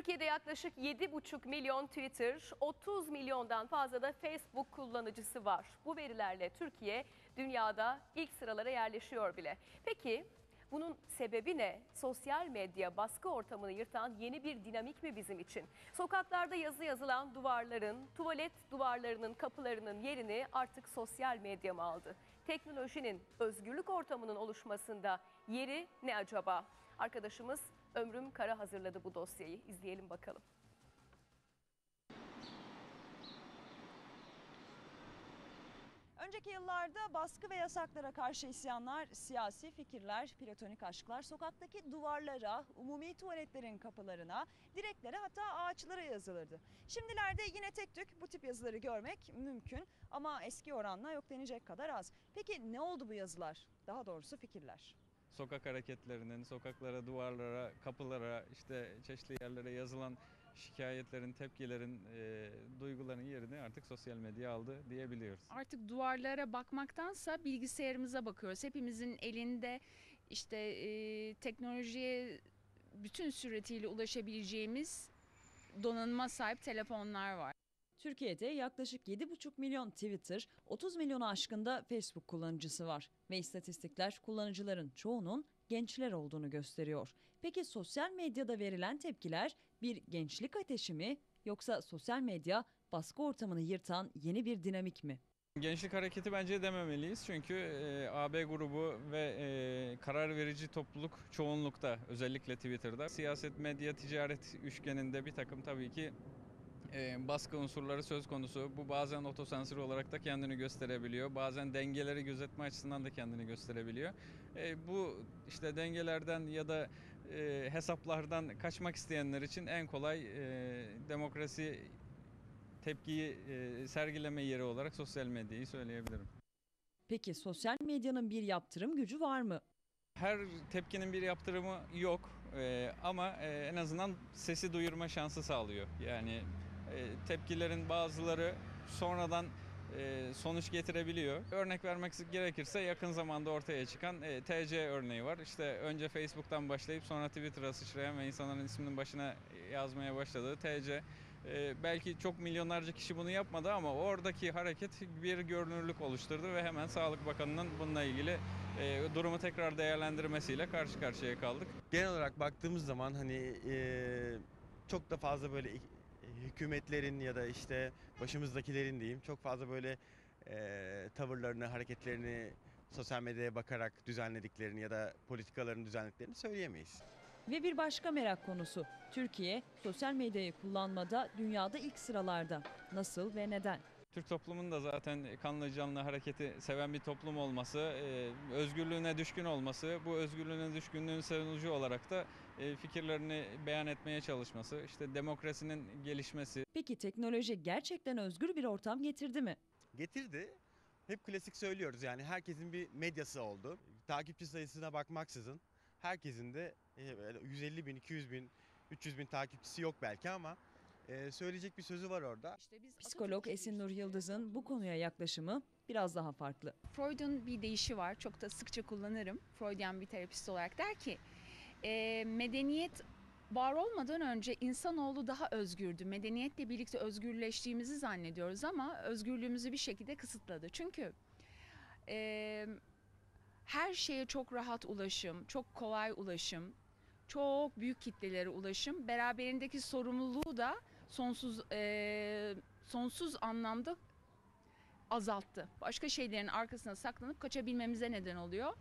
Türkiye'de yaklaşık 7,5 milyon Twitter, 30 milyondan fazla da Facebook kullanıcısı var. Bu verilerle Türkiye dünyada ilk sıralara yerleşiyor bile. Peki bunun sebebi ne? Sosyal medya baskı ortamını yırtan yeni bir dinamik mi bizim için? Sokaklarda yazı yazılan duvarların, tuvalet duvarlarının kapılarının yerini artık sosyal medya mı aldı? Teknolojinin özgürlük ortamının oluşmasında yeri ne acaba? Arkadaşımız Ömrüm Kara hazırladı bu dosyayı. İzleyelim bakalım. Önceki yıllarda baskı ve yasaklara karşı isyanlar, siyasi fikirler, platonik aşklar sokaktaki duvarlara, umumi tuvaletlerin kapılarına, direklere hatta ağaçlara yazılırdı. Şimdilerde yine tek tük bu tip yazıları görmek mümkün ama eski oranla yok denecek kadar az. Peki ne oldu bu yazılar? Daha doğrusu fikirler. Sokak hareketlerinin, sokaklara, duvarlara, kapılara, işte çeşitli yerlere yazılan şikayetlerin, tepkilerin, e, duyguların yerini artık sosyal medya aldı diyebiliyoruz. Artık duvarlara bakmaktansa bilgisayarımıza bakıyoruz. Hepimizin elinde işte e, teknolojiye bütün süretiyle ulaşabileceğimiz donanıma sahip telefonlar var. Türkiye'de yaklaşık 7,5 milyon Twitter, 30 milyonu aşkında Facebook kullanıcısı var. Ve istatistikler kullanıcıların çoğunun gençler olduğunu gösteriyor. Peki sosyal medyada verilen tepkiler bir gençlik ateşi mi yoksa sosyal medya baskı ortamını yırtan yeni bir dinamik mi? Gençlik hareketi bence dememeliyiz çünkü e, AB grubu ve e, karar verici topluluk çoğunlukta özellikle Twitter'da. Siyaset, medya, ticaret üçgeninde bir takım tabii ki e, baskı unsurları söz konusu. Bu bazen otosansür olarak da kendini gösterebiliyor. Bazen dengeleri gözetme açısından da kendini gösterebiliyor. E, bu işte dengelerden ya da e, hesaplardan kaçmak isteyenler için en kolay e, demokrasi tepkiyi e, sergileme yeri olarak sosyal medyayı söyleyebilirim. Peki sosyal medyanın bir yaptırım gücü var mı? Her tepkinin bir yaptırımı yok e, ama e, en azından sesi duyurma şansı sağlıyor. Yani tepkilerin bazıları sonradan e, sonuç getirebiliyor. Örnek vermek gerekirse yakın zamanda ortaya çıkan e, TC örneği var. İşte önce Facebook'tan başlayıp sonra Twitter'a sıçrayan ve insanların isminin başına yazmaya başladığı TC. E, belki çok milyonlarca kişi bunu yapmadı ama oradaki hareket bir görünürlük oluşturdu ve hemen Sağlık Bakanı'nın bununla ilgili e, durumu tekrar değerlendirmesiyle karşı karşıya kaldık. genel olarak baktığımız zaman hani çok da fazla böyle hükümetlerin ya da işte başımızdakilerin diyeyim çok fazla böyle eee, tavırlarını, hareketlerini sosyal medyaya bakarak düzenlediklerini ya da politikalarını düzenlediklerini söyleyemeyiz. Ve bir başka merak konusu. Türkiye sosyal medyayı kullanmada dünyada ilk sıralarda. Nasıl ve neden? Türk toplumunun da zaten kanlı canlı hareketi seven bir toplum olması, e, özgürlüğüne düşkün olması, bu özgürlüğüne düşkünlüğün sonucu olarak da e, fikirlerini beyan etmeye çalışması, işte demokrasinin gelişmesi, Peki teknoloji gerçekten özgür bir ortam getirdi mi? Getirdi. Hep klasik söylüyoruz yani herkesin bir medyası oldu. Takipçi sayısına bakmaksızın herkesin de e, böyle 150 bin, 200 bin, 300 bin takipçisi yok belki ama e, söyleyecek bir sözü var orada. İşte biz Psikolog Esin Nur Yıldız'ın bu konuya yaklaşımı biraz daha farklı. Freud'un bir deyişi var. Çok da sıkça kullanırım. Freudian bir terapist olarak der ki e, medeniyet var olmadan önce insanoğlu daha özgürdü. Medeniyetle birlikte özgürleştiğimizi zannediyoruz ama özgürlüğümüzü bir şekilde kısıtladı. Çünkü e, her şeye çok rahat ulaşım, çok kolay ulaşım, çok büyük kitlelere ulaşım beraberindeki sorumluluğu da sonsuz e, sonsuz anlamda azalttı. Başka şeylerin arkasına saklanıp kaçabilmemize neden oluyor.